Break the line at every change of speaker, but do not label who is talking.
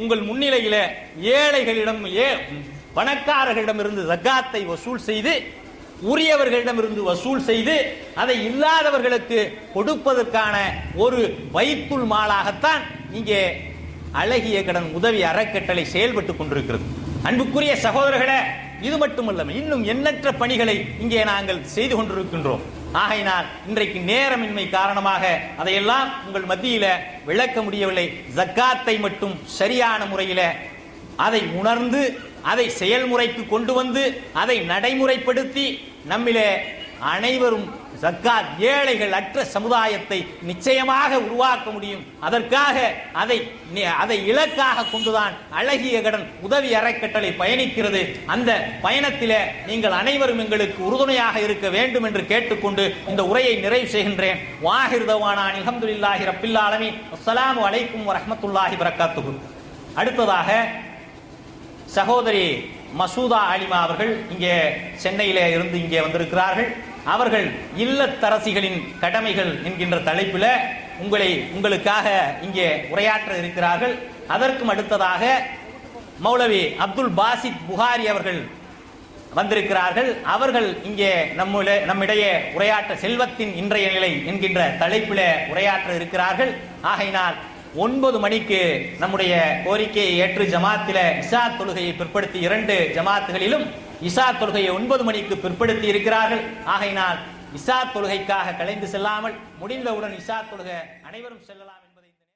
உங்கள் முன்னிலையில ஏழைகளிடம் ஏ பணக்காரர்களிடமிருந்து ஜக்காத்தை வசூல் செய்து உரியவர்களிடமிருந்து வசூல் செய்து அதை இல்லாதவர்களுக்கு கொடுப்பதற்கான ஒரு வைத்துள் மாலாகத்தான் இங்கே அழகிய கடன் உதவி அறக்கட்டளை செயல்பட்டு கொண்டிருக்கிறது. அன்புக்குரிய சகோதரர்களே இது மட்டுமல்ல இன்னும் எண்ணற்ற பணிகளை இங்கே நாங்கள் செய்து கொண்டிருக்கின்றோம். ஆகையினால் இன்றைக்கு நேரமின்மை காரணமாக அதையெல்லாம் உங்கள் மத்தியில விளக்க முடியவில்லை. ஜக்காத்தை மட்டும் சரியான முறையில அதை உணர்ந்து அதை செயல்முறைக்கு கொண்டு வந்து அதை நடைமுறைப்படுத்தி நம்மிலே அனைவரும் சர்க்கார் ஏழைகள் அற்ற சமுதாயத்தை நிச்சயமாக உருவாக்க முடியும். அதற்காக அதை நி- அதை இலக்காக கொண்டுதான் அழகிய கடன் உதவி அறக்கட்டளை பயணிக்கிறது. அந்த பயணத்தில் நீங்கள் அனைவரும் எங்களுக்கு உறுதுணையாக இருக்க வேண்டும் என்று கேட்டுக்கொண்டு இந்த உரையை நிறைவு செய்கின்றேன். வாஹிர் தவானான் ரப்பில்லாலமி ரப்பில் ஆலமீன். அலைக்கும் வரஹ்மத்துல்லாஹி அடுத்ததாக சகோதரி மசூதா அலிமா அவர்கள் இங்கே சென்னையிலே இருந்து இங்கே வந்திருக்கிறார்கள். அவர்கள் இல்லத்தரசிகளின் கடமைகள் என்கின்ற தலைப்பில் உங்களை உங்களுக்காக இங்கே உரையாற்ற இருக்கிறார்கள். அதற்கும் அடுத்ததாக மௌலவி அப்துல் பாசித் புகாரி அவர்கள் வந்திருக்கிறார்கள். அவர்கள் இங்கே நம்முடைய நம்மிடையே உரையாற்ற செல்வத்தின் இன்றைய நிலை என்கின்ற தலைப்பில் உரையாற்ற இருக்கிறார்கள். ஆகையினால் ஒன்பது மணிக்கு நம்முடைய கோரிக்கையை ஏற்று ஜமாத்தில இசா தொழுகையை பிற்படுத்தி இரண்டு ஜமாத்துகளிலும் இசா தொழுகையை ஒன்பது மணிக்கு பிற்படுத்தி இருக்கிறார்கள். ஆகையினால் இசா தொழுகைக்காக கலைந்து செல்லாமல் முடிந்தவுடன் இசா தொழுகை அனைவரும் செல்லலாம்.